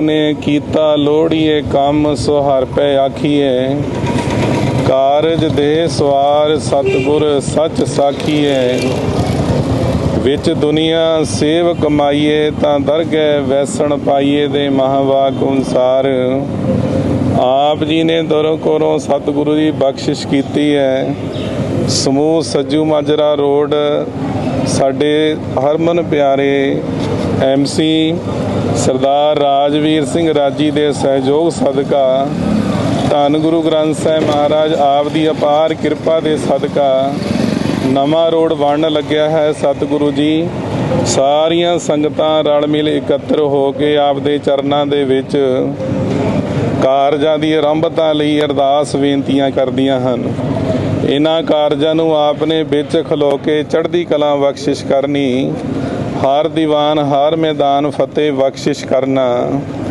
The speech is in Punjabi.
ਨੇ ਕੀਤਾ ਲੋੜੀਏ ਕੰਮ ਸੋ ਪੈ ਆਖੀਏ। ਕਾਰਜ ਦੇ ਸਵਾਰ ਸਤਗੁਰ ਸੱਚ ਸਾਖੀਏ। ਵਿੱਚ ਦੁਨੀਆ ਸੇਵ ਕਮਾਈਏ ਤਾਂ ਦਰਗਹਿ ਵੈਸਣ ਪਾਈਏ ਦੇ ਮਹਾਵਾਕ ਅਨੁਸਾਰ। ਆਪ ਜੀ ਨੇ ਦਰੋਂ ਕੋਰੋਂ ਸਤਿਗੁਰੂ ਦੀ ਬਖਸ਼ਿਸ਼ ਕੀਤੀ ਹੈ। ਸਮੂਹ ਸੱਜੂ ਮਾਜਰਾ ਰੋਡ, ਸਾਡੇ ਹਰਮਨ ਪਿਆਰੇ ਐਮਸੀ ਸਰਦਾਰ ਰਾਜਵੀਰ ਸਿੰਘ ਰਾਜੀ ਦੇ ਸਹਿਯੋਗ ਸਦਕਾ ਧੰਨ ਗੁਰੂ ਗ੍ਰੰਥ ਸਾਹਿਬ ਮਹਾਰਾਜ ਆਪ ਦੀ ਅਪਾਰ ਕਿਰਪਾ ਦੇ ਸਦਕਾ ਨਵਾਂ ਰੋਡ ਬਣਨ ਲੱਗਿਆ ਹੈ। ਸਤਿਗੁਰੂ ਜੀ, ਸਾਰੀਆਂ ਸੰਗਤਾਂ ਰਲ ਮਿਲ ਇਕੱਤਰ ਹੋ ਕੇ ਆਪ ਦੇ ਚਰਨਾਂ ਦੇ ਵਿੱਚ ਕਾਰਜਾਂ ਦੀ ਆਰੰਭਤਾ ਲਈ ਅਰਦਾਸ ਬੇਨਤੀਆਂ ਕਰਦੀਆਂ ਹਨ। ਇਹਨਾਂ ਕਾਰਜਾਂ ਨੂੰ ਆਪ ਨੇ ਵਿੱਚ ਖਲੋ ਕੇ ਚੜ੍ਹਦੀ ਕਲਾ ਬਖਸ਼ਿਸ਼ ਕਰਨੀ ਹਰ ਦੀਵਾਨ ਹਰ ਮੈਦਾਨ ਫਤਿਹ ਬਖਸ਼ਿਸ਼ ਕਰਨਾ।